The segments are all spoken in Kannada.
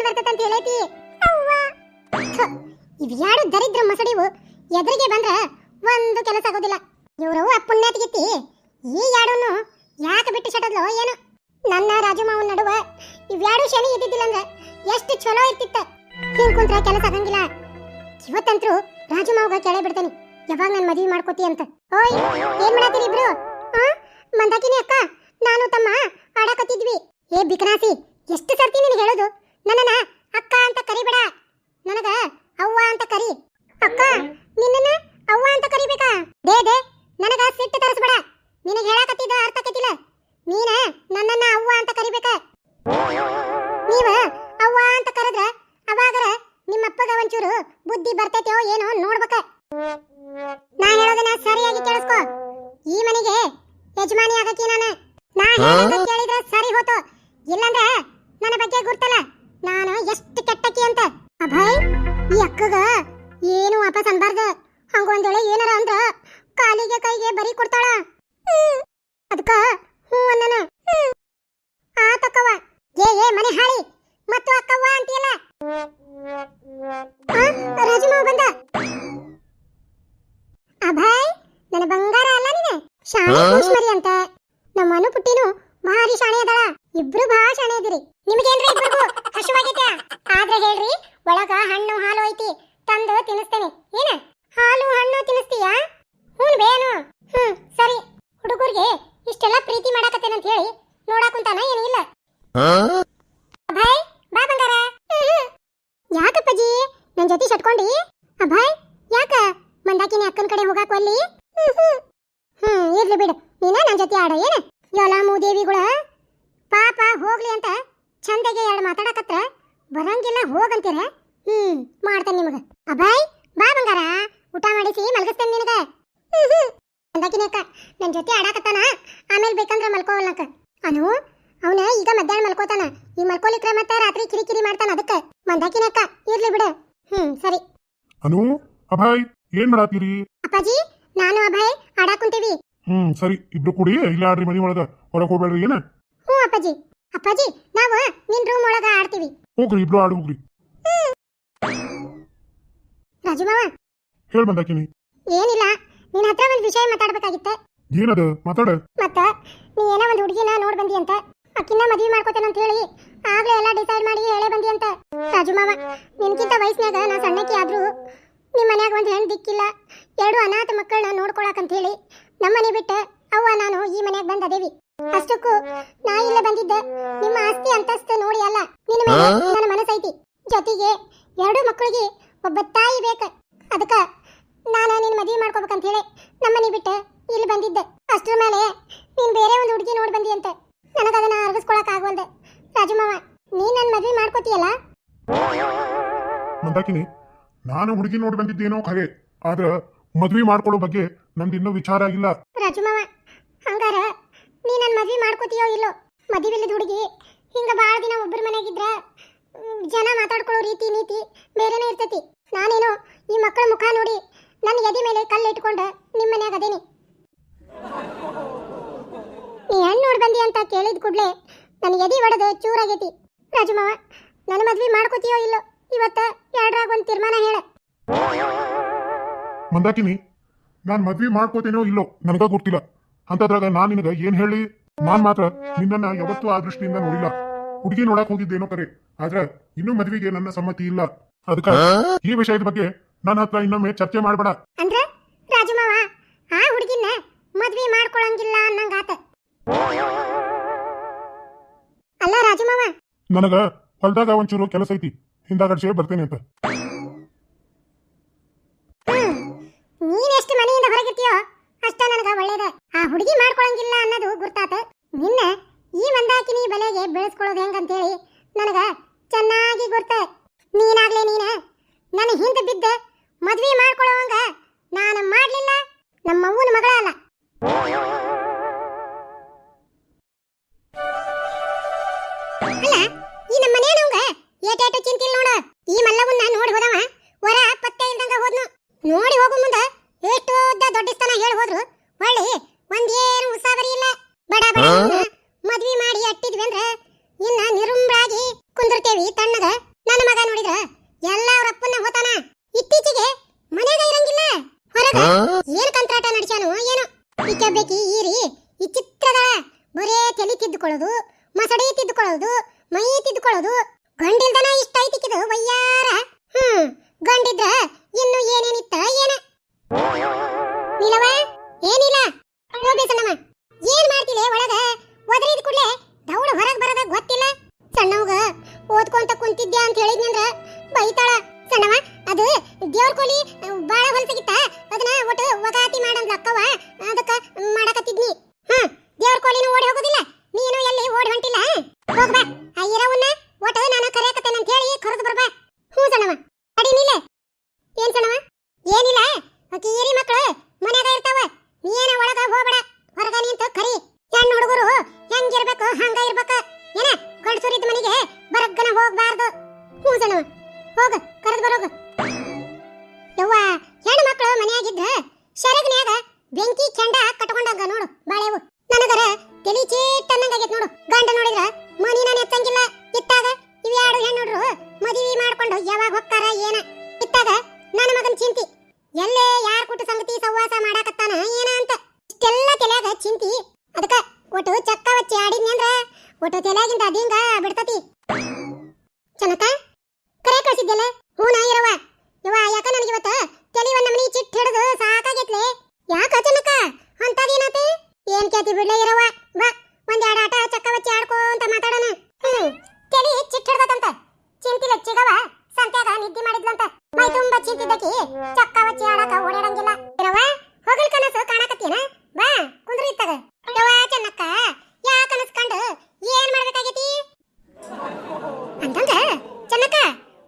ಕರ್ಕೊಂಡ್ ಬರ್ತದಂತ ಹೇಳೈತಿ. ಇವ್ಯಾಡು ದರಿದ್ರ ಮಸಡಿವು. ಎದುರಿಗೆ ಬಂದ್ರ ಒಂದು ಕೆಲಸ ಆಗೋದಿಲ್ಲ. ಇವರು ಅಪ್ಪುಣ್ಯಾತಿಗಿತ್ತಿ ಈ ಯಾಡನ್ನು ಯಾಕೆ ಬಿಟ್ಟು ಶಟದ್ಲೋ ಏನು? ನನ್ನ ರಾಜು ಮಾವನ ನಡುವ ಇವ್ಯಾಡು ಶನಿ ಇದ್ದಿದ್ದಿಲ್ಲ ಅಂದ್ರೆ ಎಷ್ಟು ಚಲೋ ಇರ್ತಿತ್ತ. ಹಿಂಗ್ ಕುಂತ್ರ ಕೆಲಸ ಆಗಂಗಿಲ್ಲ. ಇವತ್ತಂತ್ರು ರಾಜು ಮಾವಗ ಕೆಳೆ ಬಿಡ್ತೇನೆ. ಯಾವಾಗ ನನ್ ಮದ್ವಿ ಮಾಡ್ಕೋತಿ ಅಂತ. ಓಯ್, ಏನ್ ಮಾಡತ್ತೀರಿ ಇಬ್ರು? ಆ, ಮಂದಾಕಿನಿ ಅಕ್ಕ, ನಾನು ತಮ್ಮ ಆಡಕತ್ತಿದ್ವಿ ಏ, ಬಿಕನಾಸಿ, ಎಷ್ಟು ಸರ್ತಿ ನಿನಗೆ ಹೇಳೋದು? ನನ್ನನ್ನ ಅಕ್ಕ ಅಂತ ಕರಿಬೇಡ. ನನಗ ಅವ್ವ ಅಂತ ಕರಿ. ಅಕ್ಕ, ನಿನ್ನನ್ನ ಅವ್ವ ಅಂತ ಕರಿಬೇಕಾ? ದೇ ದೇ, ನನಗ ಸಿಟ್ಟು ತರಿಸ್ಬೇಡ. ನಿನಗೆ ಹೇಳಕತ್ತಿದ್ದ ಅರ್ಥ ಆಕತಿಲ್ಲ. ಶಾಣೆ? ಕೂಶ್ಮರಿ ಅಂತ. ನಮ್ಮ ಅನು ಪುಟ್ಟಿನು ಭಾರಿ ಶಾಣೆ ಅದಳ. ಇಬ್ರು ಬಹಳ ಶಾಣೆ ಅದಿರಿ ನಿಮಗೇನ್ರಿ ಇಬ್ರಿಗೂ ಹಸುವಾಗೈತೆ ಆದ್ರೆ ಹೇಳ್ರಿ ಒಳಗ ಹಣ್ಣು ಹಾಲು ಐತಿ ತಂದು ತಿನ್ನಿಸ್ತೇನೆ. ಏನ? ಹಾಲು ಹಣ್ಣು ತಿನ್ನಿಸ್ತೀಯಾ? ಹ್ಞೂ ಬೇನು. ಹ್ಮ್ ಸರಿ. ಹುಡುಗರಿಗೆ ಇಷ್ಟೆಲ್ಲ ಪ್ರೀತಿ ಮಾಡಾಕತ್ತೇನೆ ಅಂತ ಹೇಳಿ ನೋಡಾಕುಂತಾನ ಏನು ಇಲ್ಲ. ಅಭಯ್ ಬಾ ಬಂಗಾರ. ಯಾಕಪ್ಪಜಿ? ನನ್ ಜೊತೆ ಸಟ್ಕೊಂಡಿ ಅಭಯ್ ಯಾಕ? ಮಂದಾಕಿನಿ ಅಕ್ಕನ ಕಡೆ ಹೋಗಾಕ ಒಲ್ಲಿ. ಹ್ಮ್, ಇರ್ಲಿ ಬಿಡು. ನೀನ ನನ್ನ ಜೊತೆ ಆಡ ಏನ? ಯೋಲ ಮೂದೇವಿಗಳ. ಪಾಪ ಹೋಗ್ಲಿ ಅಂತ ಚಂದಗೆ ಎರಡು ಮಾತಾಡಕತ್ರ? ಬರಂಗಿಲ್ಲ ಹೋಗಂತೀರ? ಹ್ಮ್ ಮಾಡ್ತೇನೆ ನಿಮಗ. ಅಬಾಯ್ ಬಾ ಬಂಗಾರ. ಊಟ ಮಾಡಿಸಿ ಮಲಗಿಸ್ತೇನೆ ನಿನಗ. ಹ್ಮ್, ಹ್ಮ್. ಅಕ್ಕ ನನ್ ಜೊತೆ ಆಡಾಕತ್ತಾನ. ಆಮೇಲೆ ಬೇಕಂದ್ರೆ ಮಲ್ಕೋವಲ್ಲಕ ಅನು ಅವನ ಈಗ ಮಧ್ಯಾಹ್ನ ಮಲ್ಕೋತಾನ. ಈ ಮಲ್ಕೋಲಿಕ್ರ ಮತ್ತೆ ರಾತ್ರಿ ಕಿರಿಕಿರಿ ಮಾಡ್ತಾನ ಅದಕ್ಕೆ. ಮಂದಾಕಿನ ಅಕ್ಕ ಇರ್ಲಿ ಬಿಡು. ಹ್ಮ್ ಸರಿ. ಅನು ಅಭಯ್ ಏನ್ ಮಾಡಾತೀರಿ ಅಪ್ಪಾಜಿ ನಾನು ಅಭಯ್ ಆಡಾಕುಂತೀವಿ ಹ್ಮ್ ಸರಿ ಇಬ್ರು ಕೂಡಿ ಇಲ್ಲ ಆಡ್ರಿ ಮನಿ ಒಳಗ. ಹೊರಗೆ ಹೋಗ್ಬೇಡ್ರಿ ಏನ? ಹ್ಞೂ ಅಪ್ಪಾಜಿ. ಅಪ್ಪಾಜಿ ನಾವು ನಿನ್ ರೂಮ್ ಒಳಗ ಆಡ್ತೀವಿ. ಹೋಗ್ರಿ ಇಬ್ರು ಆಡು ಹೋಗ್ರಿ. ರಾಜು ಮಾವ. ಹೇಳ್ ಬಂದಾಕಿನಿ ಏನಿಲ್ಲ ನಿನ್ ಹತ್ರ ಒಂದು ವಿಷಯ ಮಾತಾಡ್ಬೇಕಾಗಿತ್ತೆ. ಏನದು? ಮಾತಾಡ. ಮತ್ತ ನೀ ಏನೋ ಒಂದು ಹುಡುಗಿನ ನೋಡ್ ಬಂದಿ ಅಂತ. ಅಕ್ಕಿನ ಮದ್ವಿ ಮಾಡ್ಕೋತೇನೆ ಅಂತ ಹೇಳಿ ಆಗ್ಲೇ ಎಲ್ಲ ಡಿಸೈಡ್ ಮಾಡಿ ಹೇಳೇ ಬಂದಿ ಅಂತ. ರಾಜು ಮಾವ ನಿನ್ಕಿಂತ ವಯಸ್ಸಿನಾಗ ನಾ ಸಣ್ಣಕ್ಕೆ ಆದ್ರೂ ನಿಮ್ಮ ಮನ್ಯಾಗ ಒಂದು ಹೆಣ್ಣು ದಿಕ್ಕಿಲ್ಲ? ಎರಡು ಅನಾಥ ಮಕ್ಕಳನ್ನ ನೋಡ್ಕೊಳಕಂತ ಹೇಳಿ ನಮ್ಮನೆ ಬಿಟ್ಟು ಅವ್ವ ನಾನು ಈ ಮನ್ಯಾಗ ಬಂದ ಅದೇವಿ. ಅಷ್ಟಕ್ಕೂ ನಾ ಇಲ್ಲ ಬಂದಿದ್ದೆ. ನಿಮ್ಮ ಆಸ್ತಿ ಅಂತಸ್ತು ನೋಡಿ ಅಲ್ಲ ನಿನ್ನ ಮೇಲೆ ನನ್ನ ಮನಸ್ಸೈತಿ. ಜೊತೆಗೆ ಎರಡು ಮಕ್ಕಳಿಗೆ ಒಬ್ಬ ತಾಯಿ ಬೇಕ. ಅದಕ್ಕ ನಾನು ನಿನ್ನ ಮದುವೆ ಮಾಡ್ಕೋಬೇಕಂತ ಹೇಳಿ ನಮ್ಮನೆ ಬಿಟ್ಟು ಇಲ್ಲಿ ಬಂದಿದ್ದೆ. ಅಷ್ಟರ ಮೇಲೆ ನೀನ್ ಬೇರೆ ಒಂದು ಹುಡುಗಿ ನೋಡಿ ಬಂದಿ ಅಂತ ನನಗದನ್ನ ಅರ್ಗಿಸ್ಕೊಳಕ್ ಆಗವಲ್ದೆ ರಾಜು ಮಾವ ನೀನ್ ನನ್ನ ಮದ್ವೆ ಮಾಡ್ಕೋತೀಯಲ್ಲ? ಮಂದಾಕಿನಿ ನಾನು ಹುಡುಗಿ ನೋಡಿ ಬಂದಿದ್ದೇನೋ ಖರೆ ಆದ್ರ ಮದ್ವಿ ಮಾಡ್ಕೊಳ್ಳೋ ಬಗ್ಗೆ ನಮ್ದು ಇನ್ನೂ ವಿಚಾರ ಆಗಿಲ್ಲ ರಾಜು ಮಾವ, ಹಂಗಾರ ನೀ ನನ್ನ ಮದ್ವೆ ಮಾಡ್ಕೋತೀಯೋ ಇಲ್ಲೋ? ಮದುವೆಲ್ಲದ ಹುಡುಗಿ ಹಿಂಗ ಬಾಳ ದಿನ ಒಬ್ಬರ ಮನೆಗಿದ್ರ ಜನ ಮಾತಾಡ್ಕೊಳ್ಳೋ ರೀತಿ ನೀತಿ ಬೇರೆನೇ ಇರ್ತೈತಿ. ನಾನೇನೋ ಈ ಮಕ್ಕಳ ಮುಖ ನೋಡಿ ನನ್ನ ಎದೆ ಮೇಲೆ ಕಲ್ಲು ಇಟ್ಕೊಂಡು ನಿಮ್ಮ ಮನ್ಯಾಗ ಅದೇನಿ. ನೀ ಹೆಣ್ಣು ನೋಡಿ ಬಂದಿ ಅಂತ ಕೇಳಿದ ಕೂಡಲೇ ನನ್ನ ಎದೆ ಒಡೆದು ಚೂರಾಗೈತಿ. ರಾಜು ಮಾವ ನನ್ನ ಮದ್ವೆ ಮಾಡ್ಕೋತೀಯೋ ಇಲ್ಲೋ? ಇವತ್ತ ಎರಡ್ರಾಗ ಒಂದು ತೀರ್ಮಾನ ಹೇಳ. ಮಂದಾಕಿನಿ ನಾನ್ ಮದ್ವಿ ಮಾಡ್ಕೋತೇನೋ ಇಲ್ಲೋ ನನಗ ಗೊತ್ತಿಲ್ಲ. ಅಂತದ್ರಾಗ ನಾನ್ ನಿನಗ ಏನ್ ಹೇಳಿ? ನಾನ್ ಮಾತ್ರ ನಿನ್ನನ್ನ ಯಾವತ್ತೂ ಆ ದೃಷ್ಟಿಯಿಂದ ನೋಡಿಲ್ಲ. ಹುಡುಗಿ ನೋಡಕ್ ಹೋಗಿದ್ದೇನೋ ಕರೆ ಆದ್ರ ಇನ್ನೂ ಮದ್ವಿಗೆ ನನ್ನ ಸಮ್ಮತಿ ಇಲ್ಲ. ಅದಕ್ಕ ಈ ವಿಷಯದ ಬಗ್ಗೆ ನನ್ನ ಹತ್ರ ಇನ್ನೊಮ್ಮೆ ಚರ್ಚೆ ಮಾಡ್ಬೇಡ. ಅಂದ್ರ ರಾಜು ಮಾವ ಆ ಹುಡುಗಿನ ಮದ್ವೆ ಮಾಡ್ಕೊಳಂಗಿಲ್ಲ ಅನ್ನಂಗಾತ ಅಲ್ಲ ರಾಜು ಮಾವ ನನಗ ಹೊಲ್ದಾಗ ಒಂಚೂರು ಕೆಲಸ ಐತಿ. ಹಿಂದಾಗಡ್ಸೆ ಬರ್ತೇನೆ ಅಂತ. ನೀನೆಷ್ಟು ಮನೆಯಿಂದ ಹೊರಗಿರ್ತೀಯೋ ಅಷ್ಟ ನನಗ ಒಳ್ಳೇದ. ಆ ಹುಡುಗಿ ಮಾಡ್ಕೊಳಂಗಿಲ್ಲ ಅನ್ನೋದು ಗುರ್ತಾತ. ನಿನ್ನ ಈ ಮಂದಾಕಿನಿ ಬಲೆಗೆ ಬೆಳೆಸ್ಕೊಳ್ಳೋದು ಹೆಂಗಂತೇಳಿ ನನಗ ಚೆನ್ನಾಗಿ ಗುರ್ತ ನೀನಾಗ್ಲೇ ನೀನ ನನ್ನ ಹಿಂದೆ ಬಿದ್ದ ಮದ್ವೆ ಮಾಡ್ಕೊಳ್ಳೋವಂಗ ನಾನು ಮಾಡ್ಲಿಲ್ಲ. ನಮ್ಮ ಅವ್ವನ ಮಗಳ ಅಲ್ಲ. ಅಲ್ಲ ಏಟು ಚಿಂತಿಲ್ ನೋಡ. ಈ ಮಲ್ಲವನ್ನ ನೋಡಿ ಹೋದವ. ವರ ಪತ್ತೆ ಇಲ್ದಂಗ ಹೋದ್ನು. ನೋಡಿ ಹೋಗು ಮುಂದ. ಎಷ್ಟು ದೊಡ್ಡ ಸ್ಥಾನ ಹೇಳಿ ಹೋದ್ರು. ಒಳ್ಳೆ ಒಂದೇನು ಉತ್ಸಾಹ ಬರಿ ಇಲ್ಲ. ಬಡ ಬಡ ಮದ್ವಿ ಮಾಡಿ ಅಟ್ಟಿದ್ವಿ ಅಂದ್ರ ಇನ್ನ ನಿರುಮ್ರಾಗಿ ಕುಂದಿರ್ತೇವಿ ತಣ್ಣಗ. ನನ್ನ ಮಗ ನೋಡಿದ್ರ ಎಲ್ಲ ಅವ್ರ ಅಪ್ಪನ್ನ ಹೋತಾನ. ಇತ್ತೀಚೆಗೆ ಮನೆಗೆ ಇರಂಗಿಲ್ಲ. ಹೊರಗ ಏನ್ ಕಂತ್ರಾಟ ನಡ್ಸ್ಯಾನು ಏನು. ಈಕೆ ಬೇಕಿ ಈರಿ ಈ ಚಿತ್ರದಳ ಬರೇ ತಲೆ ತಿದ್ದುಕೊಳ್ಳೋದು ಮಸಡಿ ತಿದ್ದುಕೊಳ್ಳೋದು ಮೈ ತಿದ್ದುಕೊಳ್ಳೋದು. ಬರೋಗ ಯವ್ವ, ಹೆಣ್ಣು ಮಕ್ಕಳು ಮನೆಯಾಗಿದ್ರ ಶರಗನ್ಯಾಗ ಬೆಂಕಿ ಕೆಂಡ ಕಟ್ಟಕೊಂಡಂಗ ನೋಡು, ಬಾಳೆವು. ನನಗರ ತಲಿ ಚೀಟ್ ಅನ್ನಂಗಾಗೈತ್ ನೋಡು. ಗಂಡ ನೋಡಿದ್ರ ಮನಿ ನಾನು ಎತ್ತಂಗಿಲ್ಲ ಇತ್ತಾಗ ಇವ್ಯಾಡು ಹೆಣ್ಣುಡ್ರು ಮದುವೆ ಮಾಡ್ಕೊಂಡು ಯಾವಾಗ ಹೊಕ್ಕಾರ ಏನ? ಇತ್ತಾಗ ನನ್ನ ಮಗನ ಚಿಂತಿ. ಎಲ್ಲೇ ಯಾರ ಕುಟ ಸಂಗತಿ ಸಹವಾಸ ಮಾಡಾಕತ್ತಾನ ಏನ ಅಂತ. ಇಷ್ಟೆಲ್ಲ ತಲೆಯಾಗ ಚಿಂತಿ. ಅದಕ್ಕ ಒಟ್ಟು ಚಕ್ಕ ವಚ್ಚಿ ಆಡಿದ್ನೇಂದ್ರ ಒಟ್ಟು ತಲೆಯಾಗಿಂದ ಅದಿಂಗ ಬಿಡ್ತತಿ. ಚನಕ ಕರೆ ಕಳ್ಸಿದ್ಯಲ್ಲ? ಹೂನ ಇರವ ಯವ್ವ, ಯಾಕ ನನಗಿವತ್ತ ತಲಿ ಒಂದ್ ನಮನಿ ಚಿಟ್ ಹಿಡಿದು ಸಾಕಾಗೈತ್ಲೆ? ಯಾಕ ಚನಕ ಅಂತದೇನತೆ ಏನ್ ಕೇತಿ ಬಿಡ್ಲೆ ಇರವ ಬಾ ಒಂದ್ ಎರಡು ಆಟ ಚಕ್ಕ ವಚ್ಚಿ ಆಡ್ಕೊಂತ ಮಾತಾಡೋಣ ಹ್ಮ್ ತಲಿ ಚಿಟ್ ಹಿಡ್ದತಂತ ಚಿಂತಿಲೆ ಚಿಗವ ಸಂತ್ಯಾಗ ನಿದ್ದೆ ಮಾಡಿದ್ಲಂತ ಮೈ ತುಂಬಾ ಚಿಂತಿದ್ದಕಿ ಚಕ್ಕ ವಚ್ಚಿ ಆಡಕ ಓಡಾಡಂಗಿಲ್ಲ ಇರವ ಹೋಗಲ್ ಕನಸು ಕಾಣಕತ್ತೀನ ಬಾ ಕುಂದ್ರಿ ಇತ್ತಗ ಯವ್ವ ಚೆನ್ನಕ್ಕ ಯಾ ಕನಸು ಕಂಡು ಏನ್ ಮಾಡ್ಬೇಕಾಗೈತಿ ಅಂತಂದ್ರ ಚೆನ್ನಕ್ಕ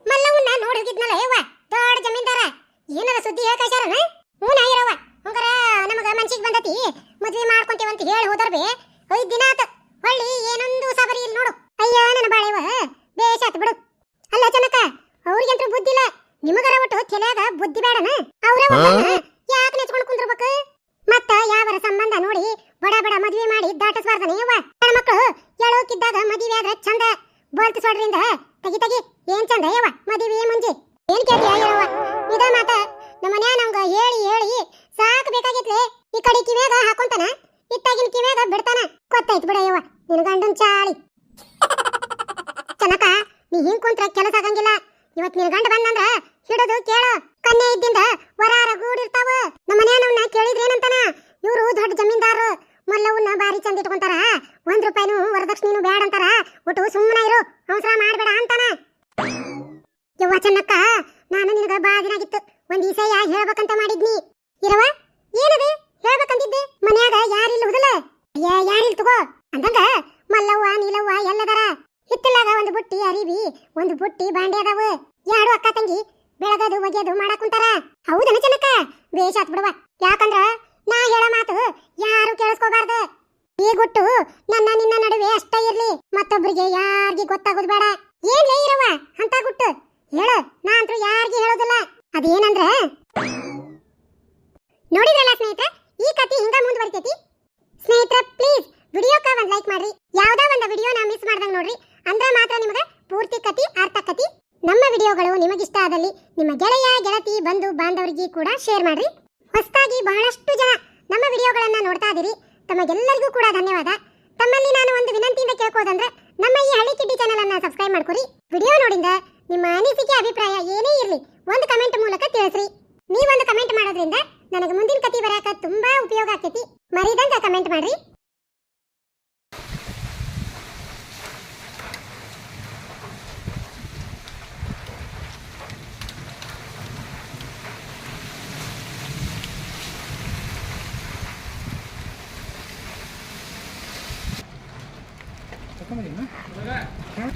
ಮಲ್ಲವನ್ನ ನೋಡಿ ಹೋಗಿದ್ನಲ್ಲ ಯವ್ವ ದೊಡ್ಡ ಜಮೀನ್ದಾರ ಏನಾರ ಸುದ್ದಿ ಹೇಳ್ಕಾಚಾರನ ಹ್ಞೂ ನಾ ಇರವ ಹಂಗಾರ ನಮಗ ಮನ್ಸಿಗೆ ಬಂದತಿ ಮದ್ವೆ ಮಾಡ್ಕೊಂತೀವಂತ ಹೇಳಿ ಹೋದರ್ಬಿ ಐದ್ ದಿನ ಆತ ಹೊಳ್ಳಿ ಏನೊಂದು ಸಬರಿ ಇಲ್ಲ ನೋಡು ಅಯ್ಯ ನನ್ನ ಬಾಳೆವ ಬೇಷಾತ್ ಬಿಡು ಅಲ್ಲ ಚೆನ್ನಕ್ಕ ಅವ್ರಿಗಂತೂ ಬುದ್ಧಿ ಇಲ್ಲ ನಿಮಗರ ಒಟ್ಟು ತಲೆಯಾಗ ಬುದ್ಧಿ ಬೇಡನ ಅವ್ರ ಯಾಕೆ ನೆಚ್ಕೊಂಡು ಕುಂದ್ರಬೇಕು? ಮತ್ತ ಯಾವರ ಸಂಬಂಧ ನೋಡಿ ಬಡ ಬಡ ಮದ್ವೆ ಮಾಡಿ ದಾಟಿಸ್ಬಾರ್ದನೆ ಯವ್ವ. ಮಕ್ಕಳು ಎಳೋಕಿದ್ದಾಗ ಮದುವೆ ಆದ್ರೆ ಚಂದ. ಬೋಲ್ತ ಸೊಡ್ರಿಂದ ತಗಿ ತಗಿ ಏನ್ ಚಂದ ಯವ್ವ ಮದುವೆ ಮುಂಜಿ? ಏನ್ ಕೇಳ್ತಿ ಯವ್ವ? ಇದ ಮಾತ ನಮ್ಮ ಮನ್ಯಾಗ ನಮ್ಗ ಹೇಳಿ ಹೇಳಿ ಸಾಕ್ ಬೇಕಾಗಿತ್ಲೆ. ಈ ಕಡೆ ಕಿವ್ಯಾಗ ಹಾಕೊಂತಾನ ಇತ್ತಾಗಿನ ಕಿವ್ಯಾಗ ಬಿಡ್ತಾನ. ಗೊತ್ತಾಯ್ತು ಬಿಡ ಯವ್ವ ನಿನ್ ಗಂಡನ್ ಚಾಳಿ. ಚನಕ ನೀ ಹಿಂಗ್ ಕುಂತ್ರ ಕೆಲಸ ಆಗಂಗಿಲ್ಲ. ಇವತ್ ನಿನ್ ಗಂಡ ಬಂದಂದ್ರ ಹಿಡಿದು ಕೇಳು. ಕನ್ಯೆ ಇದ್ದಿಂದ ವರಾರ ಗೂಡಿರ್ತಾವ. ನಮ್ಮ ಕೇಳಿದ್ರೆ ಕೇಳಿದ್ರೇನಂತಾನ ಇವರು ದೊಡ್ಡ ಜಮೀನ್ದಾರು ಮಲ್ಲವನ್ನ ಬಾರಿ ಚಂದ ಇಟ್ಕೊಂತಾರ. ಒಂದ್ ರೂಪಾಯಿನೂ ವರದಕ್ಷಿಣೆನು ಬೇಡ ಅಂತಾರ. ಒಟ್ಟು ಸುಮ್ಮನೆ ಇರು. ಅವಸರ ಮಾಡಬೇಡ ಅಂತಾನ. ಯವ್ವ ಚೆನ್ನಕ್ಕ, ನಾನು ನಿನಗ ಬಾ ಒಂದ್ ಈಸಯ್ಯ ಹೇಳ್ಬೇಕಂತ ಮಾಡಿದ್ನಿ. ಇರವ ಏನದು? ಹೇಳ್ಬೇಕಂತಿದ್ದೆ. ಮನ್ಯಾಗ ಯಾರಿಲ್ಲ ಅಯ್ಯ ಯಾರಿಲ್ ತಗೋ? ಅಂದಂಗ ಮಲ್ಲವ್ವ, ನೀಲವ್ವ ಎಲ್ಲದರ. ಹಿತ್ತಲಾಗ ಒಂದು ಬುಟ್ಟಿ ಅರಿವಿ, ಒಂದು ಬುಟ್ಟಿ ಬಾಂಡೆ ಅದಾವ. ಯಾರು ಅಕ್ಕ ತಂಗಿ ಬೆಳಗದು, ಒಗೆದು ಮಾಡಕ್ ಹೌದನ ಹೌದನ ವೇಷ ಬೇಷಾತ್ ಬಿಡುವ. ಯಾಕಂದ್ರ ನಾ ಹೇಳ ಮಾತು ಯಾರು ಕೇಳಿಸ್ಕೋಬಾರ್ದು. ಈ ಗುಟ್ಟು ನನ್ನ ನಿನ್ನ ನಡುವೆ ಅಷ್ಟೇ ಇರ್ಲಿ. ಮತ್ತೊಬ್ರಿಗೆ ಯಾರಿಗೆ ಗೊತ್ತಾಗೋದು ಬೇಡ. ಏನ್ಲೇ ಇರವ ಅಂತ ಗುಟ್ಟು? ಹೇಳು, ನಾ ಅಂತೂ ಯಾರಿಗೂ ಹೇಳೋದಿಲ್ಲ. ಅದೇನಂದ್ರ? ನೋಡಿದ್ರಲ್ಲ ಸ್ನೇಹಿತರೆ, ಈ ಕತೆ ಹಿಂಗ ಮುಂದುವರಿತೈತಿ? ಸ್ನೇಹಿತರೆ ಪ್ಲೀಸ್ ವಿಡಿಯೋಕ ಒಂದ್ ಲೈಕ್ ಮಾಡ್ರಿ. ಯಾವ್ದೋ ಒಂದು ನಾ ಮಿಸ್ ಮಾಡ್ದಂಗ ನೋಡ್ರಿ. ಅಂದ್ರ ಮಾತ್ರ ನಿಮಗೆ ಪೂರ್ತಿ ಕತಿ ಅರ್ಥಕತಿ ನಮ್ಮ ವಿಡಿಯೋಗಳು ನಿಮಗಿಷ್ಟ ಆದಲ್ಲಿ ನಿಮ್ಮ ಗೆಳೆಯ, ಗೆಳತಿ, ಬಂಧು, ಬಾಂಧವರಿಗೆ ಕೂಡ ಶೇರ್ ಮಾಡ್ರಿ. ಹೊಸದಾಗಿ ಬಹಳಷ್ಟು ಜನ ನಮ್ಮ ವಿಡಿಯೋಗಳನ್ನ ನೋಡ್ತಾ ಇದ್ದೀರಿ ತಮಗೆಲ್ಲರಿಗೂ ಕೂಡ ಧನ್ಯವಾದ. ತಮ್ಮಲ್ಲಿ ನಾನು ಒಂದು ವಿನಂತಿಯಿಂದ ಕೇಳ್ಕೋದಂದ್ರೆ ನಮ್ಮ ಈ ಹಳ್ಳಿ ಕಿಡ್ಡಿ ಚಾನೆಲ್ ಅನ್ನ ಸಬ್ಸ್ಕ್ರೈಬ್ ಮಾಡ್ಕೊರಿ. ವಿಡಿಯೋ ನೋಡಿದ ನಿಮ್ಮ ಅನಿಸಿಕೆ, ಅಭಿಪ್ರಾಯ ಏನೇ ಇರಲಿ, ಒಂದು ಕಮೆಂಟ್ ಮೂಲಕ ತಿಳಿಸ್ರಿ. ನೀವೊಂದು ಕಮೆಂಟ್ ಮಾಡೋದ್ರಿಂದ ನನಗೆ ಮುಂದಿನ ಕತಿ ಬರಾಕ ತುಂಬಾ ಉಪಯೋಗ ಆಕೈತಿ. ಮರಿದಂಗ ಕಮೆಂಟ್ ಮಾಡ್ರಿ. 不对